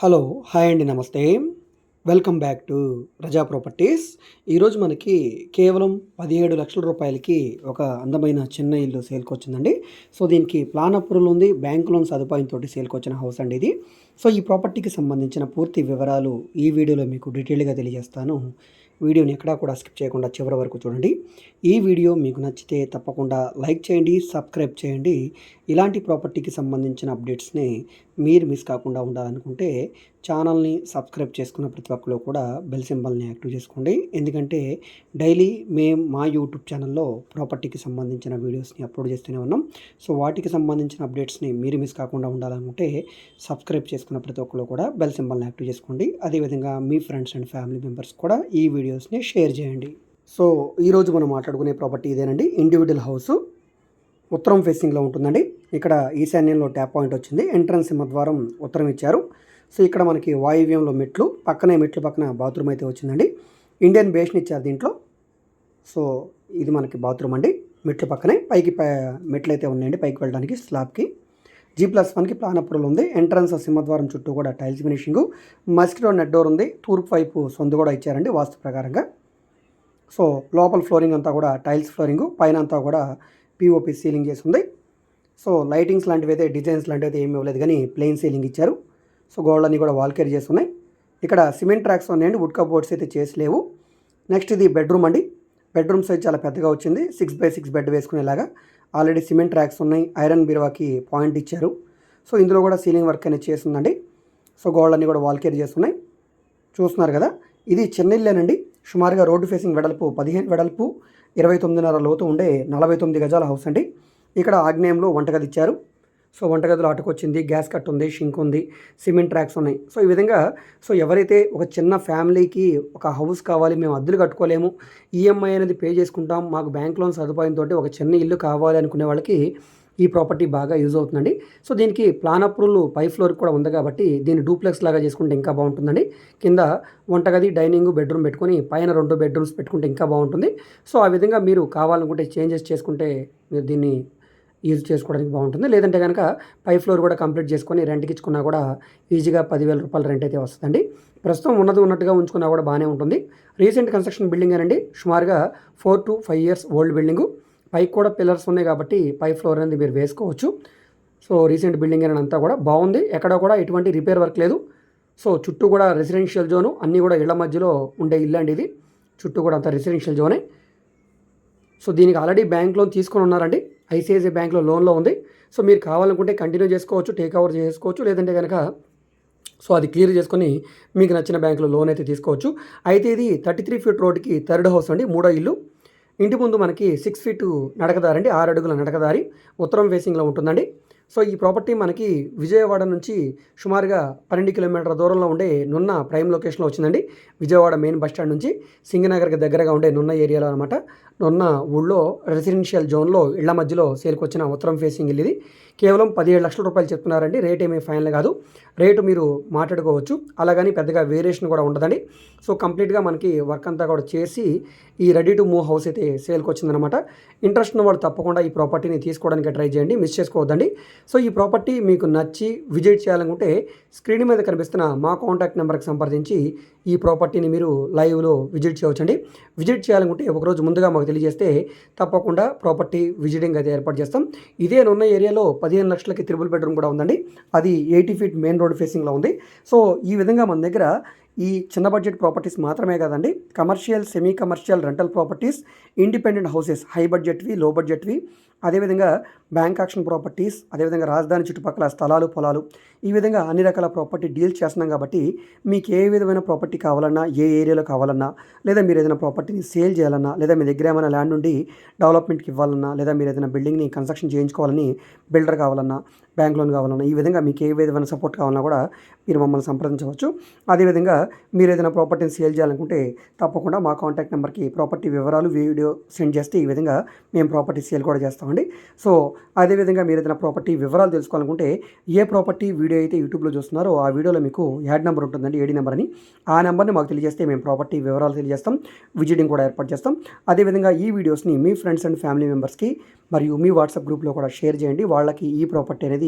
Hello hi అండి నమస్తే. Welcome back to Raza properties. ఈరోజు మనకి కేవలం పదిహేడు లక్షల రూపాయలకి ఒక అందమైన చిన్న ఇల్లు సేల్కి వచ్చిందండి. సో దీనికి ప్లాన్ అప్రూవల్ ఉంది. బ్యాంక్ లోన్ సదుపాయంతో సేల్కి వచ్చిన హౌస్ అండి ఇది. సో ఈ ప్రాపర్టీకి సంబంధించిన పూర్తి వివరాలు ఈ వీడియోలో మీకు డీటెయిల్గా తెలియజేస్తాను. వీడియోని ఎక్కడా కూడా స్కిప్ చేయకుండా చివరి వరకు చూడండి. ఈ వీడియో మీకు నచ్చితే తప్పకుండా లైక్ చేయండి సబ్స్క్రైబ్ చేయండి. ఇలాంటి ప్రాపర్టీకి సంబంధించిన అప్డేట్స్ని మీరు మిస్ కాకుండా ఉండాలనుకుంటే ఛానల్ని సబ్స్క్రైబ్ చేసుకున్న ప్రతి ఒక్కరు కూడా బెల్ సింబల్ని యాక్టివ్ చేసుకోండి. ఎందుకంటే డైలీ మేము మా యూట్యూబ్ ఛానల్లో ప్రాపర్టీకి సంబంధించిన వీడియోస్ని అప్లోడ్ చేస్తూనే ఉన్నాం. సో వాటికి సంబంధించిన అప్డేట్స్ని మీరు మిస్ కాకుండా ఉండాలనుకుంటే సబ్స్క్రైబ్ చేసుకున్న ప్రతి ఒక్కరు కూడా బెల్ సింబల్ని యాక్టివ్ చేసుకోండి. అదేవిధంగా మీ ఫ్రెండ్స్ అండ్ ఫ్యామిలీ మెంబర్స్ కూడా ఈ వీడియోస్ని షేర్ చేయండి. సో ఈరోజు మనం మాట్లాడుకునే ప్రాపర్టీ ఇదేనండి. Individual house. ఉత్తరం ఫేసింగ్లో ఉంటుందండి. ఇక్కడ ఈశాన్యంలో ట్యాప్ పాయింట్ వచ్చింది. ఎంట్రన్స్ సింహద్వారం ఉత్తరం ఇచ్చారు. సో ఇక్కడ మనకి వాయువ్యంలో మెట్లు పక్కనే మెట్లు పక్కన బాత్రూమ్ అయితే వచ్చిందండి. ఇండియన్ బేస్ని ఇచ్చారు దీంట్లో. సో ఇది మనకి బాత్రూమ్ అండి. మెట్లు పక్కనే పైకి పై- మెట్లు అయితే ఉన్నాయండి పైకి వెళ్ళడానికి స్లాబ్కి. జీ ప్లస్ వన్కి ప్లాన్ అప్రూవల్ ఉంది. ఎంట్రన్స్ సింహద్వారం చుట్టూ కూడా tiles finishing. Mosquito net door ఉంది. తూర్పు వైపు సొంత కూడా ఇచ్చారండి వాస్తు ప్రకారంగా. సో లోపల ఫ్లోరింగ్ అంతా కూడా టైల్స్ ఫ్లోరింగ్. పైన అంతా కూడా పిఓపి సీలింగ్ చేసి ఉంది. సో లైటింగ్స్ లాంటివి అయితే డిజైన్స్ లాంటివి అయితే ఏమి ఇవ్వలేదు కానీ ప్లెయిన్ సీలింగ్ ఇచ్చారు. సో గోడలన్నీ కూడా వాల్ కేర్ చేసి ఉన్నాయి ఇక్కడ సిమెంట్ ట్రాక్స్ ఉన్నాయండి వుడ్ కబోర్డ్స్ అయితే చేసి లేవు నెక్స్ట్ ఇది బెడ్రూమ్ అండి. బెడ్రూమ్ సైజ్ చాలా పెద్దగా వచ్చింది సిక్స్ బై సిక్స్ బెడ్ వేసుకునేలాగా. ఆల్రెడీ సిమెంట్ ట్రాక్స్ ఉన్నాయి ఐరన్ బీరువాకి పాయింట్ ఇచ్చారు. సో ఇందులో కూడా సీలింగ్ వర్క్ అనేది చేస్తుందండి. సో గోడలన్నీ కూడా వాల్ కేర్ చేస్తున్నాయి చూస్తున్నారు కదా ఇది చెన్నైలోనండి సుమారుగా రోడ్డు ఫేసింగ్ వెడల్పు పదిహేను వెడల్పు ఇరవై తొమ్మిదిన్నర లోతు ఉండే నలభై తొమ్మిది గజాల హౌస్ అండి. ఇక్కడ ఆగ్నేయంలో వంటగది ఇచ్చారు. సో వంటగదిలో అటుకొచ్చింది గ్యాస్ కట్ ఉంది షింక్ ఉంది సిమెంట్ ట్రాక్స్ ఉన్నాయి. సో ఈ విధంగా సో ఎవరైతే ఒక చిన్న ఫ్యామిలీకి ఒక హౌస్ కావాలి మేము అద్దెలు కట్టుకోలేము ఈఎంఐ అనేది పే చేసుకుంటాం మాకు బ్యాంక్ లోన్ సదుపాయంతో ఒక చిన్న ఇల్లు కావాలి అనుకునే వాళ్ళకి ఈ ప్రాపర్టీ బాగా యూజ్ అవుతుందండి. సో దీనికి ప్లాన్ అప్రూవల్ పై ఫ్లోర్ కూడా ఉంది కాబట్టి దీన్ని డూప్లెక్స్ లాగా చేసుకుంటే ఇంకా బాగుంటుందండి. కింద వంటగది డైనింగ్ బెడ్రూమ్ పెట్టుకొని పైన రెండు బెడ్రూమ్స్ పెట్టుకుంటే ఇంకా బాగుంటుంది. సో ఆ విధంగా మీరు కావాలనుకుంటే చేంజెస్ చేసుకుంటే మీరు దీన్ని యూజ్ చేసుకోవడానికి బాగుంటుంది. లేదంటే కనుక పై ఫ్లోర్ కూడా కంప్లీట్ చేసుకొని రెంట్కి ఇచ్చుకున్నా కూడా ఈజీగా పదివేల రూపాయల రెంట్ అయితే వస్తుందండి. ప్రస్తుతం ఉన్నది ఉన్నట్టుగా ఉంచుకున్నా కూడా బాగానే ఉంటుంది. రీసెంట్ కన్స్ట్రక్షన్ బిల్డింగ్ అండి సుమారుగా four to five years old building. పైకి కూడా పిల్లర్స్ ఉన్నాయి కాబట్టి పై ఫ్లోర్ అనేది మీరు వేసుకోవచ్చు. సో రీసెంట్ బిల్డింగ్ అని అంతా కూడా బాగుంది. ఎక్కడ కూడా ఎటువంటి రిపేర్ వర్క్ లేదు. సో చుట్టూ కూడా రెసిడెన్షియల్ జోను అన్నీ కూడా ఇళ్ళ మధ్యలో ఉండే ఇల్లు అండి ఇది. చుట్టూ కూడా అంత రెసిడెన్షియల్ జోనే. సో దీనికి ఆల్రెడీ బ్యాంక్ లోన్ తీసుకొని ఉన్నారండి. ఐసిఐసిఐ బ్యాంక్లో లోన్లో ఉంది. సో మీరు కావాలనుకుంటే కంటిన్యూ చేసుకోవచ్చు టేక్ ఓవర్ చేసుకోవచ్చు. లేదంటే కనుక సో అది క్లియర్ చేసుకొని మీకు నచ్చిన బ్యాంకులో లోన్ అయితే తీసుకోవచ్చు. అయితే ఇది థర్టీ త్రీ ఫీట్ రోడ్కి థర్డ్ హౌస్ అండి మూడో ఇల్లు. ఇంటి ముందు మనకి సిక్స్ ఫీట్ నడకదారి అండి ఆరు అడుగుల నడకదారి. ఉత్తరం ఫేసింగ్లో ఉంటుందండి. సో ఈ ప్రాపర్టీ మనకి విజయవాడ నుంచి సుమారుగా పన్నెండు కిలోమీటర్ల దూరంలో ఉండే నున్న ప్రైమ్ లొకేషన్లో వచ్చిందండి. విజయవాడ మెయిన్ బస్ స్టాండ్ నుంచి సింగనగర్కి దగ్గరగా ఉండే నున్న ఏరియాలో అనమాట నున్న ఊళ్ళో రెసిడెన్షియల్ జోన్లో ఇళ్ళ మధ్యలో సేల్కొచ్చిన ఉత్తరం ఫేసింగ్ ఇల్లు ఇది. కేవలం పదిహేడు లక్షల రూపాయలు చెప్తున్నారండి. రేట్ ఏమీ ఫైనల్ కాదు. రేటు మీరు మాట్లాడుకోవచ్చు. అలాగని పెద్దగా వేరియేషన్ కూడా ఉండదండి. సో కంప్లీట్గా మనకి వర్క్ అంతా కూడా చేసి ఈ రెడీ టు మూవ్ హౌస్ అయితే సేల్కి వచ్చిందనమాట ఇంట్రెస్ట్ ఉన్న వాళ్ళు తప్పకుండా ఈ ప్రాపర్టీని తీసుకోవడానికి ట్రై చేయండి. మిస్ చేసుకోవద్దండి. సో ఈ ప్రాపర్టీ మీకు నచ్చి విజిట్ చేయాలనుకుంటే స్క్రీన్ మీద కనిపిస్తున్న మా కాంటాక్ట్ నెంబర్కి సంప్రదించి ఈ ప్రాపర్టీని మీరు లైవ్లో విజిట్ చేయవచ్చండి. విజిట్ చేయాలనుకుంటే ఒకరోజు ముందుగా మాకు తెలియజేస్తే తప్పకుండా ప్రాపర్టీ విజిటింగ్ అయితే ఏర్పాటు చేస్తాం. ఇదే ఉన్న ఏరియాలో పదిహేను లక్షలకి త్రిబుల్ బెడ్రూమ్ కూడా ఉందండి. అది ఎయిటీ ఫీట్ మెయిన్ రోడ్ ఫేసింగ్లో ఉంది. సో ఈ విధంగా మన దగ్గర ఈ చిన్న బడ్జెట్ ప్రాపర్టీస్ మాత్రమే కాదండి commercial semi commercial rental properties independent houses high బడ్జెట్వి low బడ్జెట్వి అదేవిధంగా బ్యాంక్ యాక్షన్ ప్రాపర్టీస్ అదేవిధంగా రాజధాని చుట్టుపక్కల స్థలాలు పొలాలు ఈ విధంగా అన్ని రకాల ప్రాపర్టీ డీల్ చేస్తున్నాం కాబట్టి మీకు ఏ విధమైన ప్రాపర్టీ కావాలన్నా ఏ ఏరియాలో కావాలన్నా లేదా మీరు ఏదైనా ప్రాపర్టీని సేల్ చేయాలన్నా లేదా మీ దగ్గర ఏమైనా ల్యాండ్ ఉండి డెవలప్మెంట్కి ఇవ్వాలన్నా లేదా మీరు ఏదైనా బిల్డింగ్ని కన్స్ట్రక్షన్ చేయించుకోవాలని బిల్డర్ కావాలన్నా బ్యాంక్ లోన్ కావాలన్నా ఈ విధంగా మీకు ఏ విధమైన సపోర్ట్ కావాలన్నా కూడా మీరు మమ్మల్ని సంప్రదించవచ్చు. అదేవిధంగా మీరు ఏదైనా ప్రాపర్టీని సేల్ చేయాలనుకుంటే తప్పకుండా మా కాంటాక్ట్ నెంబర్కి ప్రాపర్టీ వివరాలు వీడియో సెండ్ చేస్తే ఈ విధంగా మేము ప్రాపర్టీ సేల్ కూడా చేస్తామండి. సో అదేవిధంగా మీరు ఏదైనా ప్రాపర్టీ వివరాలు తెలుసుకోవాలనుకుంటే ఏ ప్రాపర్టీ వీడియో అయితే యూట్యూబ్లో చూస్తున్నారో ఆ వీడియోలో మీకు యాడ్ నెంబర్ ఉంటుందండి ఏడీ నెంబర్ అని. ఆ నెంబర్ని మాకు తెలియజేస్తే మేము ప్రాపర్టీ వివరాలు తెలియజేస్తాం విజిటింగ్ కూడా ఏర్పాటు చేస్తాం. అదేవిధంగా ఈ వీడియోస్ని మీ ఫ్రెండ్స్ అండ్ ఫ్యామిలీ మెంబర్స్కి మరియు మీ వాట్సాప్ గ్రూప్లో కూడా షేర్ చేయండి. వాళ్ళకి ఈ ప్రాపర్టీ అనేది